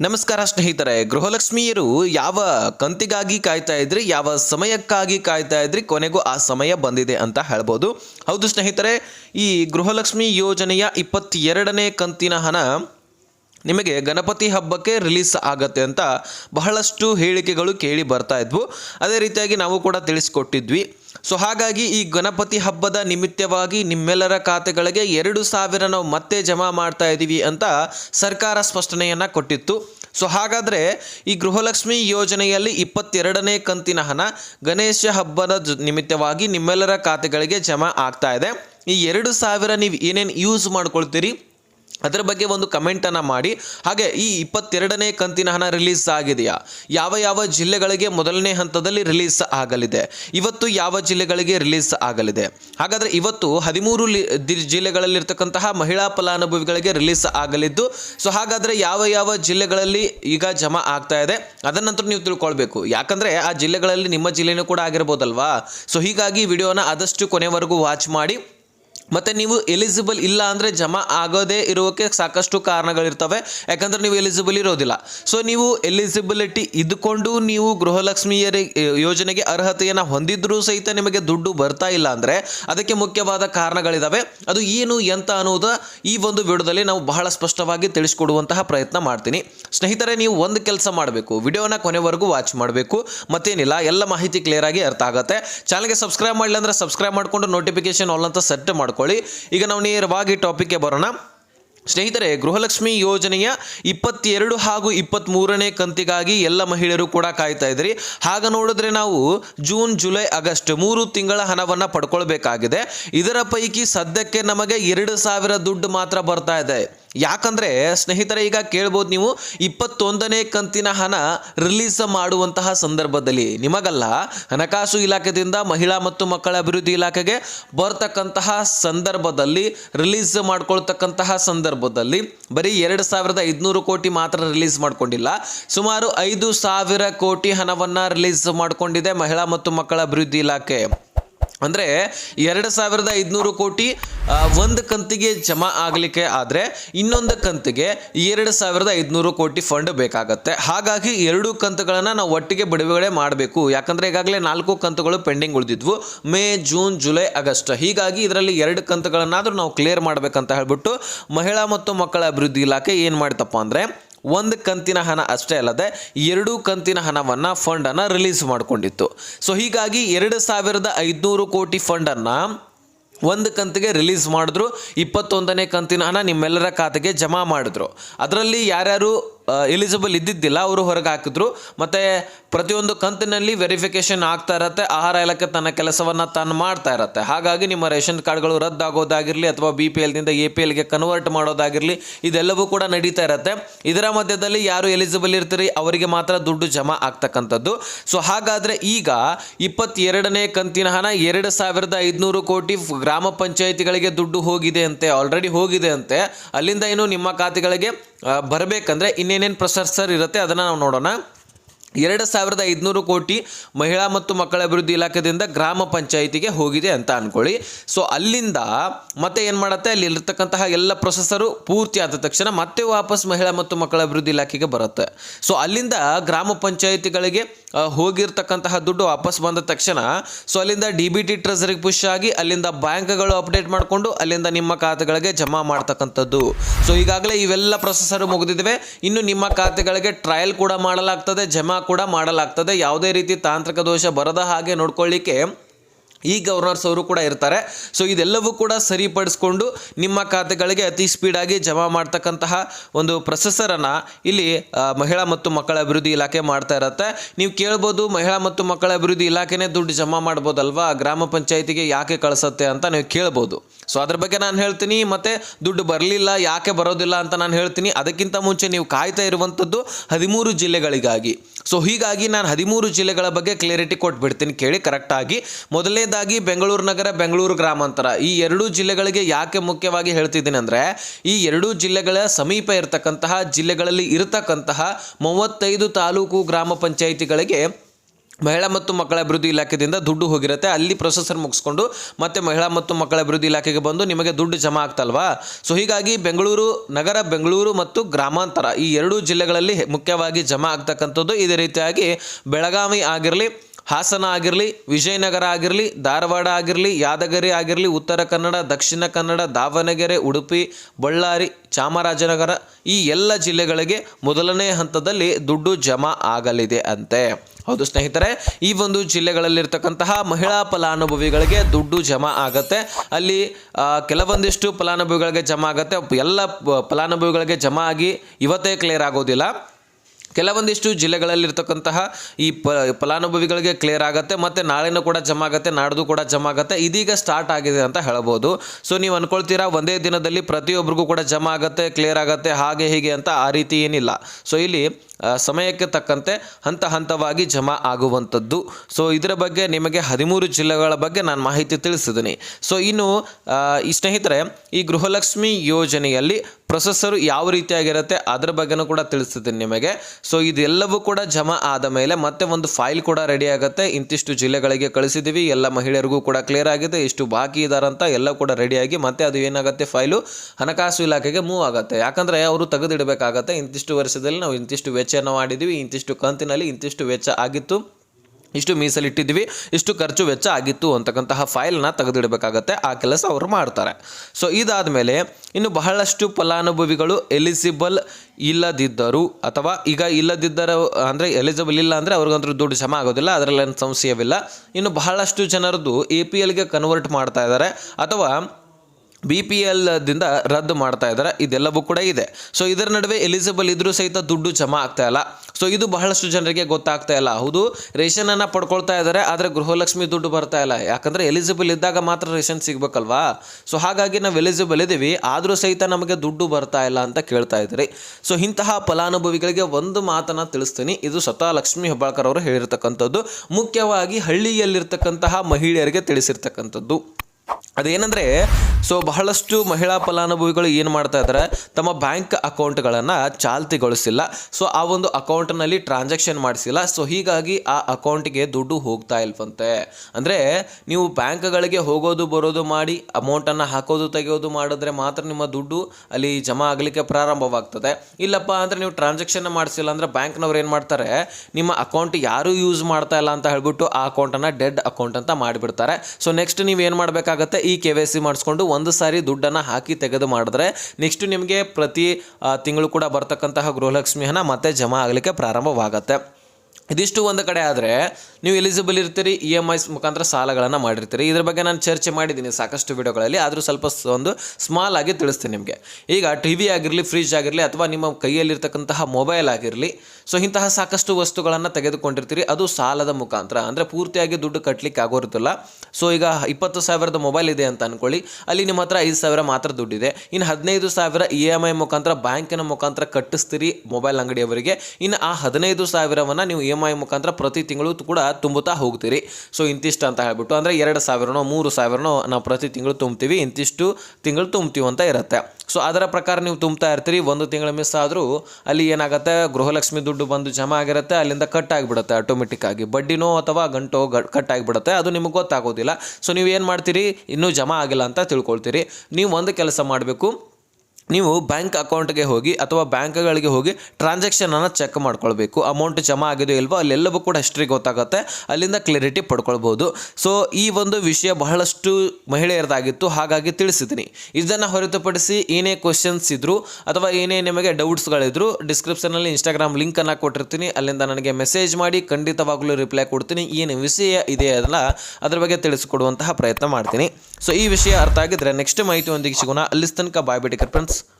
ನಮಸ್ಕಾರ ಸ್ನೇಹಿತರೆ, ಗೃಹಲಕ್ಷ್ಮಿಯರು ಯಾವ ಕಂತಿಗಾಗಿ ಕಾಯ್ತಾ ಇದ್ರಿ, ಯಾವ ಸಮಯಕ್ಕಾಗಿ ಕಾಯ್ತಾ ಇದ್ರಿ, ಕೊನೆಗೂ ಆ ಸಮಯ ಬಂದಿದೆ ಅಂತ ಹೇಳ್ಬೋದು. ಹೌದು ಸ್ನೇಹಿತರೆ, ಈ ಗೃಹಲಕ್ಷ್ಮಿ ಯೋಜನೆಯ ಇಪ್ಪತ್ತೆರಡನೇ ಕಂತಿನ ಹಣ ನಿಮಗೆ ಗಣಪತಿ ಹಬ್ಬಕ್ಕೆ ರಿಲೀಸ್ ಆಗತ್ತೆ ಅಂತ ಬಹಳಷ್ಟು ಹೇಳಿಕೆಗಳು ಕೇಳಿ ಬರ್ತಾ ಇದ್ವು. ಅದೇ ರೀತಿಯಾಗಿ ನಾವು ಕೂಡ ತಿಳಿಸ್ಕೊಟ್ಟಿದ್ವಿ. ಸೊ ಹಾಗಾಗಿ ಈ ಗಣಪತಿ ಹಬ್ಬದ ನಿಮಿತ್ತವಾಗಿ ನಿಮ್ಮೆಲ್ಲರ ಖಾತೆಗಳಿಗೆ ಎರಡು ಸಾವಿರ ನಾವು ಮತ್ತೆ ಜಮಾ ಮಾಡ್ತಾ ಇದ್ದೀವಿ ಅಂತ ಸರ್ಕಾರ ಸ್ಪಷ್ಟನೆಯನ್ನು ಕೊಟ್ಟಿತ್ತು. ಸೊ ಹಾಗಾದರೆ ಈ ಗೃಹಲಕ್ಷ್ಮಿ ಯೋಜನೆಯಲ್ಲಿ ಇಪ್ಪತ್ತೆರಡನೇ ಕಂತಿನ ಹಣ ಗಣೇಶ ಹಬ್ಬದ ನಿಮಿತ್ತವಾಗಿ ನಿಮ್ಮೆಲ್ಲರ ಖಾತೆಗಳಿಗೆ ಜಮಾ ಆಗ್ತಾ ಇದೆ. ಈ ಎರಡು ಸಾವಿರ ನೀವು ಏನೇನು ಯೂಸ್ ಮಾಡ್ಕೊಳ್ತೀರಿ? ಅದರ ಬಗ್ಗೆ ಒಂದು ಕಮೆಂಟನ್ನು ಮಾಡಿ. ಹಾಗೆ ಈ ಇಪ್ಪತ್ತೆರಡನೇ ಕಂತಿನ ಹಣ ರಿಲೀಸ್ ಆಗಿದೆಯಾ? ಯಾವ ಯಾವ ಜಿಲ್ಲೆಗಳಿಗೆ ಮೊದಲನೇ ಹಂತದಲ್ಲಿ ರಿಲೀಸ್ ಆಗಲಿದೆ? ಇವತ್ತು ಯಾವ ಜಿಲ್ಲೆಗಳಿಗೆ ರಿಲೀಸ್ ಆಗಲಿದೆ? ಹಾಗಾದರೆ ಇವತ್ತು ಹದಿಮೂರು ಜಿಲ್ಲೆಗಳಲ್ಲಿರ್ತಕ್ಕಂತಹ ಮಹಿಳಾ ಫಲಾನುಭವಿಗಳಿಗೆ ರಿಲೀಸ್ ಆಗಲಿದ್ದು, ಸೊ ಹಾಗಾದರೆ ಯಾವ ಯಾವ ಜಿಲ್ಲೆಗಳಲ್ಲಿ ಈಗ ಜಮಾ ಆಗ್ತಾ ಇದೆ? ಅದನ್ನಂತರ ನೀವು ತಿಳ್ಕೊಳ್ಬೇಕು. ಯಾಕಂದರೆ ಆ ಜಿಲ್ಲೆಗಳಲ್ಲಿ ನಿಮ್ಮ ಜಿಲ್ಲೆನೂ ಕೂಡ ಆಗಿರ್ಬೋದಲ್ವಾ? ಸೊ ಹೀಗಾಗಿ ವಿಡಿಯೋನ ಆದಷ್ಟು ಕೊನೆವರೆಗೂ ವಾಚ್ ಮಾಡಿ. ಮತ್ತು ನೀವು ಎಲಿಜಿಬಲ್ ಇಲ್ಲ ಅಂದರೆ ಜಮಾ ಆಗೋದೇ ಇರೋಕ್ಕೆ ಸಾಕಷ್ಟು ಕಾರಣಗಳಿರ್ತವೆ. ಯಾಕಂದರೆ ನೀವು ಎಲಿಜಿಬಲ್ ಇರೋದಿಲ್ಲ. ಸೊ ನೀವು ಎಲಿಜಿಬಿಲಿಟಿ ಇದ್ಕೊಂಡು ನೀವು ಗೃಹಲಕ್ಷ್ಮಿಯರಿ ಯೋಜನೆಗೆ ಅರ್ಹತೆಯನ್ನು ಹೊಂದಿದ್ರೂ ಸಹಿತ ನಿಮಗೆ ದುಡ್ಡು ಬರ್ತಾ ಇಲ್ಲ ಅಂದರೆ ಅದಕ್ಕೆ ಮುಖ್ಯವಾದ ಕಾರಣಗಳಿದ್ದಾವೆ ಅದು ಏನು ಎಂತ ಅನ್ನೋದು ಈ ಒಂದು ವಿಡಿಯೋದಲ್ಲಿ ನಾವು ಬಹಳ ಸ್ಪಷ್ಟವಾಗಿ ತಿಳಿಸ್ಕೊಡುವಂತಹ ಪ್ರಯತ್ನ ಮಾಡ್ತೀನಿ. ಸ್ನೇಹಿತರೆ, ನೀವು ಒಂದು ಕೆಲಸ ಮಾಡಬೇಕು. ವಿಡಿಯೋನ ಕೊನೆವರೆಗೂ ವಾಚ್ ಮಾಡಬೇಕು. ಮತ್ತೇನಿಲ್ಲ, ಎಲ್ಲ ಮಾಹಿತಿ ಕ್ಲಿಯರ್ ಆಗಿ ಅರ್ಥ ಆಗುತ್ತೆ. ಚಾನಲ್ಗೆ ಸಬ್ಸ್ಕ್ರೈಬ್ ಮಾಡಲಿ ಅಂದರೆ ಸಬ್ಸ್ಕ್ರೈಬ್ ಮಾಡಿಕೊಂಡು ನೋಟಿಫಿಕೇಶನ್ ಆಲ್ ಅಂತ ಸೆಟ್ ಮಾಡ್ಕೊಳ್ಳಿ. ಈಗ ನಾವು ನೇರವಾಗಿ ಟಾಪಿಕ್ಗೆ ಬರೋಣ. ಸ್ನೇಹಿತರೆ, ಗೃಹಲಕ್ಷ್ಮಿ ಯೋಜನೆಯ ಇಪ್ಪತ್ತೆರಡು ಹಾಗೂ ಇಪ್ಪತ್ತ್ಮೂರನೇ ಕಂತಿಗಾಗಿ ಎಲ್ಲ ಮಹಿಳೆಯರು ಕೂಡ ಕಾಯ್ತಾ ಇದ್ರಿ. ಹಾಗ ನೋಡಿದ್ರೆ ನಾವು ಜೂನ್, ಜುಲೈ, ಆಗಸ್ಟ್ ಮೂರು ತಿಂಗಳ ಹಣವನ್ನು ಪಡ್ಕೊಳ್ಬೇಕಾಗಿದೆ. ಇದರ ಪೈಕಿ ಸದ್ಯಕ್ಕೆ ನಮಗೆ ಎರಡು ಸಾವಿರ ದುಡ್ಡು ಮಾತ್ರ ಬರ್ತಾ ಇದೆ. ಯಾಕಂದರೆ ಸ್ನೇಹಿತರೆ, ಈಗ ಕೇಳ್ಬೋದು ನೀವು, ಇಪ್ಪತ್ತೊಂದನೇ ಕಂತಿನ ಹಣ ರಿಲೀಸ್ ಮಾಡುವಂತಹ ಸಂದರ್ಭದಲ್ಲಿ ನಿಮಗಲ್ಲ, ಹಣಕಾಸು ಇಲಾಖೆಯಿಂದ ಮಹಿಳಾ ಮತ್ತು ಮಕ್ಕಳ ಅಭಿವೃದ್ಧಿ ಇಲಾಖೆಗೆ ಬರ್ತಕ್ಕಂತಹ ಸಂದರ್ಭದಲ್ಲಿ ರಿಲೀಸ್ ಮಾಡ್ಕೊಳ್ತಕ್ಕಂತಹ ಸಂದರ್ಭದಲ್ಲಿ ಬರೀ ಎರಡು ಸಾವಿರದ ಐದುನೂರು ಕೋಟಿ ಮಾತ್ರ ರಿಲೀಸ್ ಮಾಡಿಕೊಂಡಿಲ್ಲ. ಸುಮಾರು ಐದು ಸಾವಿರ ಕೋಟಿ ಹಣವನ್ನು ರಿಲೀಸ್ ಮಾಡಿಕೊಂಡಿದೆ ಮಹಿಳಾ ಮತ್ತು ಮಕ್ಕಳ ಅಭಿವೃದ್ಧಿ ಇಲಾಖೆ. ಅಂದರೆ ಎರಡು ಸಾವಿರದ ಐದುನೂರು ಕೋಟಿ ಒಂದು ಕಂತಿಗೆ ಜಮಾ ಆಗಲಿಕ್ಕೆ ಆದರೆ ಇನ್ನೊಂದು ಕಂತಿಗೆ ಎರಡು ಸಾವಿರದ ಐದುನೂರು ಕೋಟಿ ಫಂಡ್ ಬೇಕಾಗತ್ತೆ. ಹಾಗಾಗಿ ಎರಡು ಕಂತುಗಳನ್ನು ನಾವು ಒಟ್ಟಿಗೆ ಬಿಡುಗಡೆ ಮಾಡಬೇಕು. ಯಾಕಂದರೆ ಈಗಾಗಲೇ ನಾಲ್ಕು ಕಂತುಗಳು pending ಉಳಿದಿದ್ವು. May, June, July, August. ಹೀಗಾಗಿ ಇದರಲ್ಲಿ ಎರಡು ಕಂತುಗಳನ್ನಾದರೂ ನಾವು ಕ್ಲಿಯರ್ ಮಾಡಬೇಕಂತ ಹೇಳ್ಬಿಟ್ಟು ಮಹಿಳಾ ಮತ್ತು ಮಕ್ಕಳ ಅಭಿವೃದ್ಧಿ ಇಲಾಖೆ ಏನು ಮಾಡ್ತಪ್ಪ ಅಂದರೆ ಒಂದು ಕಂತಿನ ಹಣ ಅಷ್ಟೇ ಅಲ್ಲದೆ ಎರಡು ಕಂತಿನ ಹಣವನ್ನು ಫಂಡನ್ನು ರಿಲೀಸ್ ಮಾಡಿಕೊಂಡಿತ್ತು. ಸೊ ಹೀಗಾಗಿ ಎರಡು ಸಾವಿರದ ಐದುನೂರು ಕೋಟಿ ಫಂಡನ್ನು ಒಂದು ಕಂತಿಗೆ ರಿಲೀಸ್ ಮಾಡಿದ್ರು, ಇಪ್ಪತ್ತೊಂದನೇ ಕಂತಿನ ಹಣ ನಿಮ್ಮೆಲ್ಲರ ಖಾತೆಗೆ ಜಮಾ ಮಾಡಿದ್ರು. ಅದರಲ್ಲಿ ಯಾರ್ಯಾರು ಎಲಿಜಿಬಲ್ ಇದ್ದಿದ್ದಿಲ್ಲ, ಅವರು ಹೊರಗೆ ಹಾಕಿದ್ರು. ಮತ್ತು ಪ್ರತಿಯೊಂದು ಕಂತಿನಲ್ಲಿ ವೆರಿಫಿಕೇಷನ್ ಆಗ್ತಾ ಇರತ್ತೆ, ಆಹಾರ ಇಲಾಖೆ ತನ್ನ ಕೆಲಸವನ್ನು ತಾನು ಮಾಡ್ತಾ ಇರತ್ತೆ. ಹಾಗಾಗಿ ನಿಮ್ಮ ರೇಷನ್ ಕಾರ್ಡ್ಗಳು ರದ್ದಾಗೋದಾಗಿರಲಿ ಅಥವಾ ಬಿ ಪಿ ಎಲ್ನಿಂದ ಎ ಪಿ ಎಲ್ಗೆ ಕನ್ವರ್ಟ್ ಮಾಡೋದಾಗಿರಲಿ, ಇದೆಲ್ಲವೂ ಕೂಡ ನಡೀತಾ ಇರತ್ತೆ. ಇದರ ಮಧ್ಯದಲ್ಲಿ ಯಾರು ಎಲಿಜಿಬಲ್ ಇರ್ತೀರಿ, ಅವರಿಗೆ ಮಾತ್ರ ದುಡ್ಡು ಜಮಾ ಆಗ್ತಕ್ಕಂಥದ್ದು. ಸೊ ಹಾಗಾದರೆ ಈಗ ಇಪ್ಪತ್ತೆರಡನೇ ಕಂತಿನ ಹಣ ಎರಡು ಸಾವಿರದ ಐದುನೂರು ಕೋಟಿ ಗ್ರಾಮ ಪಂಚಾಯಿತಿಗಳಿಗೆ ದುಡ್ಡು ಹೋಗಿದೆ ಅಂತೆ ಆಲ್ರೆಡಿ ಹೋಗಿದೆ ಅಂತೆ. ಅಲ್ಲಿಂದ ಏನು ನಿಮ್ಮ ಖಾತೆಗಳಿಗೆ ಬರಬೇಕಂದ್ರೆ ಬರಬೇಕಂದ್ರೆ ಇನ್ನೇನೇನು ಪ್ರೊಸೆಸರ್ ಇರುತ್ತೆ ಅದನ್ನು ನಾವು ನೋಡೋಣ. ಎರಡು ಸಾವಿರದ ಐದುನೂರು ಕೋಟಿ ಮಹಿಳಾ ಮತ್ತು ಮಕ್ಕಳ ಅಭಿವೃದ್ಧಿ ಇಲಾಖೆಯಿಂದ ಗ್ರಾಮ ಪಂಚಾಯಿತಿಗೆ ಹೋಗಿದೆ ಅಂತ ಅಂದ್ಕೊಳ್ಳಿ ಸೊ ಅಲ್ಲಿಂದ ಮತ್ತೆ ಏನು ಮಾಡುತ್ತೆ? ಅಲ್ಲಿ ಇರ್ತಕ್ಕಂತಹ ಎಲ್ಲ ಪ್ರೊಸೆಸರು ಪೂರ್ತಿ ಆದ ತಕ್ಷಣ ಮತ್ತೆ ವಾಪಸ್ ಮಹಿಳಾ ಮತ್ತು ಮಕ್ಕಳ ಅಭಿವೃದ್ಧಿ ಇಲಾಖೆಗೆ ಬರುತ್ತೆ. ಸೊ ಅಲ್ಲಿಂದ ಗ್ರಾಮ ಪಂಚಾಯಿತಿಗಳಿಗೆ ಹೋಗಿರ್ತಕ್ಕಂತಹ ದುಡ್ಡು ವಾಪಸ್ ಬಂದ ತಕ್ಷಣ ಸೊ ಅಲ್ಲಿಂದ ಡಿ ಬಿ ಟಿ ಟ್ರೆಸರಿಗೆ ಪುಷ್ ಆಗಿ, ಅಲ್ಲಿಂದ ಬ್ಯಾಂಕ್ಗಳು ಅಪ್ಡೇಟ್ ಮಾಡಿಕೊಂಡು, ಅಲ್ಲಿಂದ ನಿಮ್ಮ ಖಾತೆಗಳಿಗೆ ಜಮಾ ಮಾಡ್ತಕ್ಕಂಥದ್ದು. ಸೊ ಈಗಾಗಲೇ ಇವೆಲ್ಲ ಪ್ರೊಸೆಸರು ಮುಗಿದಿವೆ ಇನ್ನು ನಿಮ್ಮ ಖಾತೆಗಳಿಗೆ ಟ್ರಯಲ್ ಕೂಡ ಮಾಡಲಾಗ್ತದೆ. ಜಮಾ ಕೂಡ ಮಾಡಲಾಗ್ತದೆ. ಯಾವುದೇ ರೀತಿ ತಾಂತ್ರಿಕ ದೋಷ ಬರದ ಹಾಗೆ ನೋಡ್ಕೊಳ್ಳಿಕ್ಕೆ ಈ ಗವರ್ನರ್ಸ್ ಅವರು ಕೂಡ ಇರ್ತಾರೆ. ಸೊ ಇದೆಲ್ಲವೂ ಕೂಡ ಸರಿಪಡಿಸ್ಕೊಂಡು ನಿಮ್ಮ ಖಾತೆಗಳಿಗೆ ಅತಿ ಸ್ಪೀಡಾಗಿ ಜಮಾ ಮಾಡ್ತಕ್ಕಂತಹ ಒಂದು ಪ್ರೊಸೆಸರನ್ನು ಇಲ್ಲಿ ಮಹಿಳಾ ಮತ್ತು ಮಕ್ಕಳ ಅಭಿವೃದ್ಧಿ ಇಲಾಖೆ ಮಾಡ್ತಾ ಇರತ್ತೆ. ನೀವು ಕೇಳ್ಬೋದು, ಮಹಿಳಾ ಮತ್ತು ಮಕ್ಕಳ ಅಭಿವೃದ್ಧಿ ಇಲಾಖೆನೇ ದುಡ್ಡು ಜಮಾ ಮಾಡ್ಬೋದಲ್ವಾ? ಗ್ರಾಮ ಪಂಚಾಯಿತಿಗೆ ಯಾಕೆ ಕಳಿಸತ್ತೆ ಅಂತ ನೀವು ಕೇಳ್ಬೋದು. ಸೊ ಅದ್ರ ಬಗ್ಗೆ ನಾನು ಹೇಳ್ತೀನಿ, ಮತ್ತು ದುಡ್ಡು ಬರಲಿಲ್ಲ, ಯಾಕೆ ಬರೋದಿಲ್ಲ ಅಂತ ನಾನು ಹೇಳ್ತೀನಿ. ಅದಕ್ಕಿಂತ ಮುಂಚೆ ನೀವು ಕಾಯ್ತಾ ಇರುವಂಥದ್ದು ಹದಿಮೂರು ಜಿಲ್ಲೆಗಳಿಗಾಗಿ. ಸೊ ಹೀಗಾಗಿ ನಾನು ಹದಿಮೂರು ಜಿಲ್ಲೆಗಳ ಬಗ್ಗೆ ಕ್ಲಿಯರಿಟಿ ಕೊಟ್ಬಿಡ್ತೀನಿ ಕೇಳಿ ಕರೆಕ್ಟಾಗಿ ಮೊದಲನೇದಾಗಿ ಬೆಂಗಳೂರು ನಗರ, ಬೆಂಗಳೂರು ಗ್ರಾಮಾಂತರ ಈ ಎರಡೂ ಜಿಲ್ಲೆಗಳಿಗೆ ಯಾಕೆ ಮುಖ್ಯವಾಗಿ ಹೇಳ್ತಿದ್ದೀನಿ ಅಂದರೆ, ಈ ಎರಡೂ ಜಿಲ್ಲೆಗಳ ಸಮೀಪ ಇರತಕ್ಕಂತಹ, ಜಿಲ್ಲೆಗಳಲ್ಲಿ ಇರತಕ್ಕಂತಹ ಮೂವತ್ತೈದು ತಾಲೂಕು ಗ್ರಾಮ ಪಂಚಾಯಿತಿಗಳಿಗೆ ಮಹಿಳಾ ಮತ್ತು ಮಕ್ಕಳ ಅಭಿವೃದ್ಧಿ ಇಲಾಖೆಯಿಂದ ದುಡ್ಡು ಹೋಗಿರುತ್ತೆ. ಅಲ್ಲಿ ಪ್ರೊಸೆಸರ್ ಮುಗಿಸ್ಕೊಂಡು ಮತ್ತೆ ಮಹಿಳಾ ಮತ್ತು ಮಕ್ಕಳ ಅಭಿವೃದ್ಧಿ ಇಲಾಖೆಗೆ ಬಂದು ನಿಮಗೆ ದುಡ್ಡು ಜಮಾ ಆಗ್ತಲ್ವಾ? ಸೊ ಹೀಗಾಗಿ ಬೆಂಗಳೂರು ನಗರ, ಬೆಂಗಳೂರು ಮತ್ತು ಗ್ರಾಮಾಂತರ ಈ ಎರಡೂ ಜಿಲ್ಲೆಗಳಲ್ಲಿ ಮುಖ್ಯವಾಗಿ ಜಮಾ ಆಗ್ತಕ್ಕಂಥದ್ದು ಇದೇ ರೀತಿಯಾಗಿ ಬೆಳಗಾವಿ ಆಗಿರಲಿ ಹಾಸನ ಆಗಿರಲಿ, ವಿಜಯನಗರ ಆಗಿರಲಿ, ಧಾರವಾಡ ಆಗಿರಲಿ, ಯಾದಗಿರಿ ಆಗಿರಲಿ, ಉತ್ತರ ಕನ್ನಡ, ದಕ್ಷಿಣ ಕನ್ನಡ, ದಾವಣಗೆರೆ, ಉಡುಪಿ, ಬಳ್ಳಾರಿ, ಚಾಮರಾಜನಗರ ಈ ಎಲ್ಲ ಜಿಲ್ಲೆಗಳಿಗೆ ಮೊದಲನೇ ಹಂತದಲ್ಲಿ ದುಡ್ಡು ಜಮಾ ಆಗಲಿದೆ ಅಂತೆ. ಹೌದು ಸ್ನೇಹಿತರೆ, ಈ ಒಂದು ಜಿಲ್ಲೆಗಳಲ್ಲಿರ್ತಕ್ಕಂತಹ ಮಹಿಳಾ ಫಲಾನುಭವಿಗಳಿಗೆ ದುಡ್ಡು ಜಮಾ ಆಗತ್ತೆ. ಅಲ್ಲಿ ಕೆಲವೊಂದಿಷ್ಟು ಫಲಾನುಭವಿಗಳಿಗೆ ಜಮಾ ಆಗತ್ತೆ. ಎಲ್ಲ ಫಲಾನುಭವಿಗಳಿಗೆ ಜಮಾ ಆಗಿ ಇವತ್ತೇ ಕ್ಲಿಯರ್ ಆಗೋದಿಲ್ಲ. ಕೆಲವೊಂದಿಷ್ಟು ಜಿಲ್ಲೆಗಳಲ್ಲಿರ್ತಕ್ಕಂತಹ ಈ ಪ, ಫಲಾನುಭವಿಗಳಿಗೆ ಕ್ಲಿಯರ್ ಆಗುತ್ತೆ, ಮತ್ತು ನಾಳೆನೂ ಕೂಡ ಜಮಾ ಆಗುತ್ತೆ, ನಾಡ್ದು ಕೂಡ ಜಮಾ ಆಗುತ್ತೆ, ಇದೀಗ ಸ್ಟಾರ್ಟ್ ಆಗಿದೆ ಅಂತ ಹೇಳ್ಬೋದು. ಸೊ ನೀವು ಅಂದ್ಕೊಳ್ತೀರಾ ಒಂದೇ ದಿನದಲ್ಲಿ ಪ್ರತಿಯೊಬ್ಬರಿಗೂ ಕೂಡ ಜಮಾ ಆಗುತ್ತೆ ಕ್ಲಿಯರ್ ಆಗುತ್ತೆ, ಹಾಗೆ ಹೀಗೆ ಅಂತ ಆ ರೀತಿ ಏನಿಲ್ಲ. ಸೊ ಇಲ್ಲಿ ಸಮಯಕ್ಕೆ ತಕ್ಕಂತೆ ಹಂತ ಹಂತವಾಗಿ ಜಮಾ ಆಗುವಂಥದ್ದು. ಸೊ ಇದರ ಬಗ್ಗೆ ನಿಮಗೆ ಹದಿಮೂರು ಜಿಲ್ಲೆಗಳ ಬಗ್ಗೆ ನಾನು ಮಾಹಿತಿ ತಿಳಿಸಿದ್ದೀನಿ ಸೊ ಇನ್ನು ಈ ಸ್ನೇಹಿತರೆ, ಈ ಗೃಹಲಕ್ಷ್ಮಿ ಯೋಜನೆಯಲ್ಲಿ ಪ್ರೊಸೆಸರು ಯಾವ ರೀತಿಯಾಗಿರುತ್ತೆ ಅದರ ಬಗ್ಗೆನೂ ಕೂಡ ತಿಳಿಸ್ತಿದ್ದೀನಿ ನಿಮಗೆ. ಸೊ ಇದೆಲ್ಲವೂ ಕೂಡ ಜಮಾ ಆದ ಮೇಲೆ ಮತ್ತೆ ಒಂದು ಫೈಲ್ ಕೂಡ ರೆಡಿ ಆಗುತ್ತೆ. ಇಂತಿಷ್ಟು ಜಿಲ್ಲೆಗಳಿಗೆ ಕಳಿಸಿದ್ದೀವಿ ಎಲ್ಲ ಮಹಿಳೆಯರಿಗೂ ಕೂಡ ಕ್ಲಿಯರ್ ಆಗಿದೆ. ಇಷ್ಟು ಬಾಕಿ ಇದಾರಂತ ಎಲ್ಲ ಕೂಡ ರೆಡಿಯಾಗಿ ಮತ್ತೆ ಅದು ಏನಾಗುತ್ತೆ ಫೈಲು? ಹಣಕಾಸು ಇಲಾಖೆಗೆ ಮೂವ್ ಆಗುತ್ತೆ. ಯಾಕಂದರೆ ಅವರು ತೆಗೆದಿಡಬೇಕಾಗತ್ತೆ. ಇಂತಿಷ್ಟು ವರ್ಷದಲ್ಲಿ ನಾವು ಇಂತಿಷ್ಟು ವೆಚ್ಚನ ಮಾಡಿದ್ದೀವಿ ಇಂತಿಷ್ಟು ಕಂತಿನಲ್ಲಿ ಇಂತಿಷ್ಟು ವೆಚ್ಚ ಆಗಿತ್ತು. ಇಷ್ಟು ಮೀಸಲಿಟ್ಟಿದ್ದೀವಿ ಇಷ್ಟು ಖರ್ಚು ವೆಚ್ಚ ಆಗಿತ್ತು ಅಂತಕ್ಕಂತಹ ಫೈಲ್ನ ತೆಗೆದಿಡಬೇಕಾಗತ್ತೆ, ಆ ಕೆಲಸ ಅವರು ಮಾಡ್ತಾರೆ. ಸೊ ಇದಾದಮೇಲೆ ಇನ್ನು ಬಹಳಷ್ಟು ಫಲಾನುಭವಿಗಳು ಎಲಿಜಿಬಲ್ ಇಲ್ಲದಿದ್ದರು ಅಥವಾ ಈಗ ಇಲ್ಲದಿದ್ದರು ಅಂದರೆ ಎಲಿಜಿಬಲ್ ಇಲ್ಲ ಅಂದರೆ ಅವ್ರಿಗಂದ್ರೂ ದುಡ್ಡು ಜಮಾ ಆಗೋದಿಲ್ಲ, ಅದರಲ್ಲೇನು ಸಂಶಯವಿಲ್ಲ. ಇನ್ನು ಬಹಳಷ್ಟು ಜನರದ್ದು ಎ ಪಿ ಎಲ್ಗೆ ಕನ್ವರ್ಟ್ ಮಾಡ್ತಾ ಇದ್ದಾರೆ, ಅಥವಾ ಬಿ ಪಿ ಎಲ್ದಿಂದ ರದ್ದು ಮಾಡ್ತಾ ಇದ್ದಾರೆ. ಇದೆಲ್ಲವೂ ಕೂಡ ಇದೆ. ಸೊ ಇದರ ನಡುವೆ ಎಲಿಜಿಬಲ್ ಇದ್ರೂ ಸಹಿತ ದುಡ್ಡು ಜಮಾ ಆಗ್ತಾ ಇಲ್ಲ. ಸೊ ಇದು ಬಹಳಷ್ಟು ಜನರಿಗೆ ಗೊತ್ತಾಗ್ತಾ ಇಲ್ಲ. ಹೌದು ರೇಷನನ್ನು ಪಡ್ಕೊಳ್ತಾ ಇದ್ದಾರೆ, ಆದರೆ ಗೃಹಲಕ್ಷ್ಮಿ ದುಡ್ಡು ಬರ್ತಾ ಇಲ್ಲ. ಯಾಕಂದರೆ ಎಲಿಜಿಬಲ್ ಇದ್ದಾಗ ಮಾತ್ರ ರೇಷನ್ ಸಿಗ್ಬೇಕಲ್ವಾ? ಸೊ ಹಾಗಾಗಿ ನಾವು ಎಲಿಜಿಬಲ್ ಇದ್ದೀವಿ ಆದರೂ ಸಹಿತ ನಮಗೆ ದುಡ್ಡು ಬರ್ತಾ ಇಲ್ಲ ಅಂತ ಕೇಳ್ತಾ ಇದ್ದೀರಿ. ಸೊ ಇಂತಹ ಫಲಾನುಭವಿಗಳಿಗೆ ಒಂದು ಮಾತನ್ನು ತಿಳಿಸ್ತೀನಿ. ಇದು ಸ್ವತಃ ಲಕ್ಷ್ಮೀ ಹೆಬ್ಬಾಳ್ಕರ್ ಅವರು ಹೇಳಿರ್ತಕ್ಕಂಥದ್ದು. ಮುಖ್ಯವಾಗಿ ಹಳ್ಳಿಯಲ್ಲಿರ್ತಕ್ಕಂತಹ ಮಹಿಳೆಯರಿಗೆ ತಿಳಿಸಿರ್ತಕ್ಕಂಥದ್ದು. ಅದೇನೆಂದರೆ ಸೊ ಬಹಳಷ್ಟು ಮಹಿಳಾ ಫಲಾನುಭವಿಗಳು ಏನು ಮಾಡ್ತಾ ಇದ್ದಾರೆ ತಮ್ಮ ಬ್ಯಾಂಕ್ ಅಕೌಂಟ್ಗಳನ್ನು ಚಾಲ್ತಿಗೊಳಿಸಿಲ್ಲ. ಸೊ ಆ ಒಂದು ಅಕೌಂಟ್ನಲ್ಲಿ ಟ್ರಾನ್ಸಾಕ್ಷನ್ ಮಾಡಿಸಿಲ್ಲ. ಸೊ ಹೀಗಾಗಿ ಆ ಅಕೌಂಟಿಗೆ ದುಡ್ಡು ಹೋಗ್ತಾ ಇಲ್ವಂತೆ. ಅಂದರೆ ನೀವು ಬ್ಯಾಂಕ್ಗಳಿಗೆ ಹೋಗೋದು ಬರೋದು ಮಾಡಿ ಅಮೌಂಟನ್ನು ಹಾಕೋದು ತೆಗೆಯೋದು ಮಾಡಿದ್ರೆ ಮಾತ್ರ ನಿಮ್ಮ ದುಡ್ಡು ಅಲ್ಲಿ ಜಮಾ ಆಗಲಿಕ್ಕೆ ಪ್ರಾರಂಭವಾಗ್ತದೆ. ಇಲ್ಲಪ್ಪ ಅಂದರೆ ನೀವು ಟ್ರಾನ್ಸಾಕ್ಷನ್ ಮಾಡಿಸಿಲ್ಲ ಅಂದರೆ ಬ್ಯಾಂಕ್ನವ್ರು ಏನು ಮಾಡ್ತಾರೆ, ನಿಮ್ಮ ಅಕೌಂಟ್ ಯಾರೂ ಯೂಸ್ ಮಾಡ್ತಾ ಇಲ್ಲ ಅಂತ ಹೇಳ್ಬಿಟ್ಟು ಆ ಅಕೌಂಟನ್ನು ಡೆಡ್ ಅಕೌಂಟ್ ಅಂತ ಮಾಡಿಬಿಡ್ತಾರೆ. ಸೊ ನೆಕ್ಸ್ಟ್ ನೀವು ಏನು ಮಾಡಬೇಕಾಗತ್ತೆ? ಈ ಕೆ ವೈ ಸಿ ಮಾಡಿಸ್ಕೊಂಡು ಒಂದು ಸಾರಿ ದುಡ್ಡನ್ನು ಹಾಕಿ ತೆಗೆದು ಮಾಡಿದ್ರೆ ನೆಕ್ಸ್ಟ್ ನಿಮಗೆ ಪ್ರತಿ ತಿಂಗಳು ಕೂಡ ಬರ್ತಕ್ಕಂತಹ ಗೃಹಲಕ್ಷ್ಮಿ ಹಣ ಮತ್ತೆ ಜಮಾ ಆಗಲಿಕ್ಕೆ ಪ್ರಾರಂಭವಾಗತ್ತೆ. ಇದಿಷ್ಟು ಒಂದು ಕಡೆ ಆದರೆ ನೀವು ಎಲಿಜಿಬಲ್ ಇರ್ತೀರಿ ಇ ಎಂ ಐಸ್ ಮುಖಾಂತರ ಸಾಲಗಳನ್ನು ಮಾಡಿರ್ತೀರಿ. ಇದ್ರ ಬಗ್ಗೆ ನಾನು ಚರ್ಚೆ ಮಾಡಿದ್ದೀನಿ ಸಾಕಷ್ಟು ವಿಡಿಯೋಗಳಲ್ಲಿ, ಆದರೂ ಸ್ವಲ್ಪ ಒಂದು ಸ್ಮಾಲ್ ಆಗಿ ತಿಳಿಸ್ತೀನಿ ನಿಮಗೆ. ಈಗ ಟಿ ವಿ ಆಗಿರಲಿ ಫ್ರಿಜ್ ಆಗಿರಲಿ, ಅಥವಾ ನಿಮ್ಮ ಕೈಯಲ್ಲಿರ್ತಕ್ಕಂತಹ ಮೊಬೈಲ್ ಆಗಿರಲಿ, ಸೊ ಇಂತಹ ಸಾಕಷ್ಟು ವಸ್ತುಗಳನ್ನು ತೆಗೆದುಕೊಂಡಿರ್ತೀರಿ. ಅದು ಸಾಲದ ಮುಖಾಂತರ, ಅಂದರೆ ಪೂರ್ತಿಯಾಗಿ ದುಡ್ಡು ಕಟ್ಟಲಿಕ್ಕೆ ಆಗೋರುತ್ತಲ್ಲ ಸೊ ಈಗ ಇಪ್ಪತ್ತು ಸಾವಿರದ ಮೊಬೈಲ್ ಇದೆ ಅಂತ ಅನ್ಕೊಳ್ಳಿ. ಅಲ್ಲಿ ನಿಮ್ಮ ಹತ್ರ ಐದು ಸಾವಿರ ಮಾತ್ರ ದುಡ್ಡಿದೆ. ಇನ್ನು ಹದಿನೈದು ಸಾವಿರ ಇ ಎಂ ಐ ಮುಖಾಂತರ, ಬ್ಯಾಂಕಿನ ಮುಖಾಂತರ ಕಟ್ಟಿಸ್ತೀರಿ ಮೊಬೈಲ್ ಅಂಗಡಿಯವರಿಗೆ. ಇನ್ನು ಆ ಹದಿನೈದು ಸಾವಿರವನ್ನು ನೀವು ಇ ಎಂ ಐ ಮುಖಾಂತರ ಪ್ರತಿ ತಿಂಗಳು ಕೂಡ ತುಂಬುತ್ತಾ ಹೋಗ್ತೀರಿ. ಸೊ ಇಂತಿಷ್ಟು ಅಂತ ಹೇಳ್ಬಿಟ್ಟು, ಅಂದರೆ ಎರಡು ಸಾವಿರನೋ, ಮೂರು ಸಾವಿರನೋ ನಾವು ಪ್ರತಿ ತಿಂಗಳು ತುಂಬ್ತೀವಿ ಇಂತಿಷ್ಟು ತಿಂಗಳು ತುಂಬ್ತೀವಿ ಅಂತ ಇರುತ್ತೆ. ಸೊ ಅದರ ಪ್ರಕಾರ ನೀವು ತುಂಬ್ತಾ ಇರ್ತೀರಿ. ಒಂದು ತಿಂಗಳು ಮಿಸ್ ಆದರೂ ಅಲ್ಲಿ ಏನಾಗುತ್ತೆ? ಗೃಹಲಕ್ಷ್ಮಿ ದುಡ್ಡು ಬಂದು ಜಮಾ ಆಗಿರುತ್ತೆ, ಅಲ್ಲಿಂದ ಕಟ್ ಆಗಿಬಿಡುತ್ತೆ ಆಟೋಮೆಟಿಕ್ ಆಗಿ. ಬಡ್ಡಿನೋ ಅಥವಾ ಗಂಟೋ ಕಟ್ ಆಗಿಬಿಡುತ್ತೆ, ಅದು ನಿಮಗೆ ಗೊತ್ತಾಗೋದಿಲ್ಲ. ಸೊ ನೀವು ಏನು ಮಾಡ್ತೀರಿ? ಇನ್ನೂ ಜಮಾ ಆಗಿಲ್ಲ ಅಂತ ತಿಳ್ಕೊಳ್ತೀರಿ. ನೀವು ಒಂದು ಕೆಲಸ ಮಾಡಬೇಕು. ನೀವು ಬ್ಯಾಂಕ್ ಅಕೌಂಟ್ಗೆ ಹೋಗಿ ಅಥವಾ ಬ್ಯಾಂಕ್ಗಳಿಗೆ ಹೋಗಿ ಟ್ರಾನ್ಸಾಕ್ಷನನ್ನು ಚೆಕ್ ಮಾಡ್ಕೊಳ್ಬೇಕು. ಅಮೌಂಟ್ ಜಮಾ ಆಗಿದೆಯೋ ಇಲ್ವೋ ಅಲ್ಲೆಲ್ಲವೂ ಕೂಡ ಹಿಸ್ಟ್ರಿ ಗೊತ್ತಾಗುತ್ತೆ. ಅಲ್ಲಿಂದ ಕ್ಲಿಯರಿಟಿ ಪಡ್ಕೊಳ್ಬೋದು. ಸೊ ಈ ಒಂದು ವಿಷಯ ಬಹಳಷ್ಟು ಮಹಿಳೆಯರದಾಗಿತ್ತು. ಹಾಗಾಗಿ ತಿಳಿಸಿದ್ದೀನಿ ಇದನ್ನು ಹೊರತುಪಡಿಸಿ ಏನೇ ಕ್ವಶನ್ಸ್ ಇದ್ದರೂ ಅಥವಾ ಏನೇ ನಿಮಗೆ ಡೌಟ್ಸ್ಗಳಿದ್ರು ಡಿಸ್ಕ್ರಿಪ್ಷನಲ್ಲಿ ಇನ್ಸ್ಟಾಗ್ರಾಮ್ ಲಿಂಕನ್ನು ಕೊಟ್ಟಿರ್ತೀನಿ. ಅಲ್ಲಿಂದ ನನಗೆ ಮೆಸೇಜ್ ಮಾಡಿ ಖಂಡಿತವಾಗಲೂ ರಿಪ್ಲೈ ಕೊಡ್ತೀನಿ. ಏನು ವಿಷಯ ಇದೆ ಅದಲ್ಲ ಅದ್ರ ಬಗ್ಗೆ ತಿಳಿಸಿಕೊಡುವಂತಹ ಪ್ರಯತ್ನ ಮಾಡ್ತೀನಿ. ಸೊ ಈ ವಿಷಯ ಅರ್ಥ ಆಗಿದ್ರೆ ನೆಕ್ಸ್ಟ್ ಮಾಹಿತಿ ಒಂದಿಗೆ ಸಿಗೋಣ. ಅಲ್ಲಿ ತನಕ ಬಾಯ್ ಬಿಡಿ ಫ್ರೆಂಡ್ಸ್ X